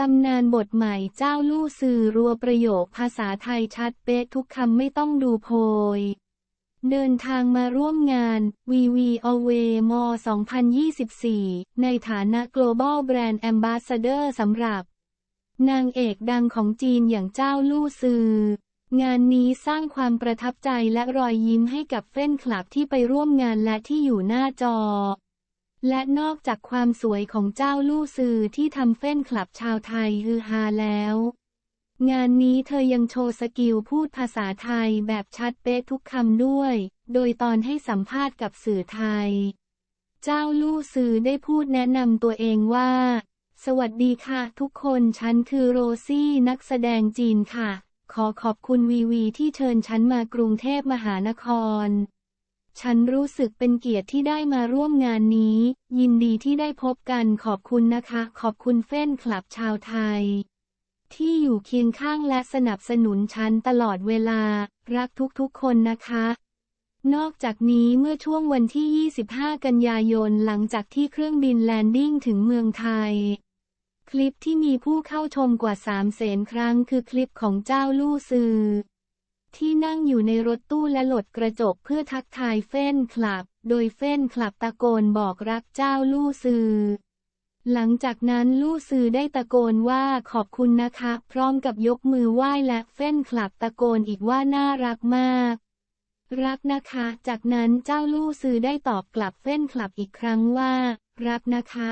ตำนานบทใหม่เจ้าลู่สื่อรัวประโยคภาษาไทยชัดเป๊ะทุกคำไม่ต้องดูโพย เดินทางมาร่วมงาน VV Away m 2024 ในฐานะ Global Brand Ambassador สำหรับ นางเอกดังของจีนอย่างเจ้าลู่ซืองานนี้สร้างความประทับใจและรอยยิ้มให้กับเฟ้นคลับที่ไปร่วมงานและที่อยู่หน้าจอ และนอกจากความสวยของเจ้าลู่ซือที่ทำเฟ้นคลับชาวไทยฮือฮาแล้ว งานนี้เธอยังโชว์สกิลพูดภาษาไทยแบบชัดเป๊ะทุกคำด้วย โดยตอนให้สัมภาษณ์กับสื่อไทย เจ้าลู่ซือได้พูดแนะนำตัวเองว่า สวัสดีค่ะ ทุกคนฉันคือโรซี่นักแสดงจีนค่ะ ขอขอบคุณวีวีที่เชิญฉันมากรุงเทพมหานคร ฉันรู้สึกเป็นเกียรติที่ได้มาร่วมงานนี้ ยินดีที่ได้พบกันขอบคุณนะคะ ขอบคุณเฟ้นคลับชาวไทย ที่อยู่เคียงข้างและสนับสนุนฉันตลอดเวลา รักทุกๆคนนะคะนอกจากนี้เมื่อช่วงวันที่ 25 กันยายนหลังจากที่เครื่องบินแลนดิ้งถึงเมืองไทย คลิปที่มีผู้เข้าชมกว่า3แสนครั้งคือคลิปของเจ้าลู่ซือ ที่นั่งอยู่ในรถตู้และหลดกระจกเพื่อทักทายเฟ้นคลับ โดยเฟ้นคลับตะโกนบอกรักเจ้าลู่ซือ หลังจากนั้นลู่ซือได้ตะโกนว่าขอบคุณนะคะ พร้อมกับยกมือไหว้และเฟ้นคลับตะโกนอีกว่าน่ารักมาก รักนะคะ จากนั้นเจ้าลู่ซือได้ตอบกลับเฟ้นคลับอีกครั้งว่า รักนะคะ